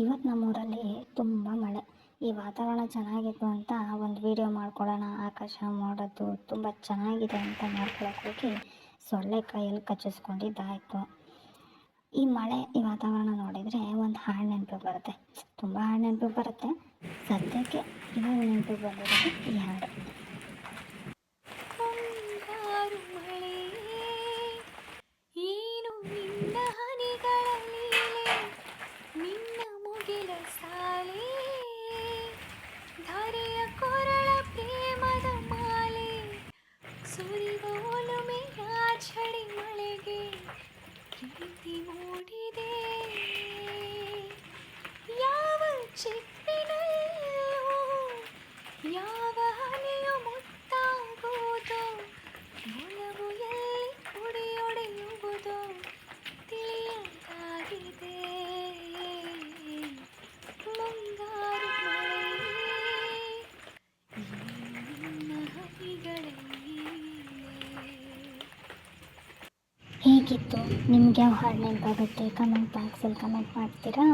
ಇವತ್ತು ನಮ್ಮೂರಲ್ಲಿ ತುಂಬ ಮಳೆ. ಈ ವಾತಾವರಣ ಚೆನ್ನಾಗಿತ್ತು ಅಂತ ಒಂದು ವಿಡಿಯೋ ಮಾಡ್ಕೊಳ್ಳೋಣ ಆಕಾಶ ಮಾಡೋದು ತುಂಬ ಚೆನ್ನಾಗಿದೆ ಅಂತ ಮಾಡ್ಕೊಳಕ್ಕೆ ಹೋಗಿ ಸೊಳ್ಳೆ ಕೈಯಲ್ಲಿ ಕಚ್ಚಿಸ್ಕೊಂಡಿದ್ದಾಯಿತು. ಈ ಮಳೆ, ಈ ವಾತಾವರಣ ನೋಡಿದರೆ ಒಂದು ಹಾಡು ನೆನಪು ಬರುತ್ತೆ. ತುಂಬ ಹಾಡು ನೆನಪು ಬರುತ್ತೆ. ಸದ್ಯಕ್ಕೆ ಇವಾಗ ನೆನಪು ಬಂದಿರೋದು ಈ ಹಾಡು. ಧರೆಯ ಕೊರಳ ಪ್ರೇಮದ ಮಾಲೆ. ಸುರಿದ ಒಲುಮೆಯ ಚಳಿ ಮಳೆಗೆ ಪ್ರೀತಿ ಮೂಡಿದೆ. ಯಾವ ಚಿಪ್ಪಿನಲ್ಲೂ ಯಾವ ಹನಿಯು ಮುತ್ತಾಗುವುದೋ ಹೇಗಿತ್ತು? ನಿಮ್ಗೆ ಯಾವ ಹಾಡು ನೆನಪಾಗುತ್ತೆ? ಕಮೆಂಟ್ ಬಾಕ್ಸಲ್ಲಿ ಕಮೆಂಟ್ ಮಾಡ್ತೀರಾ?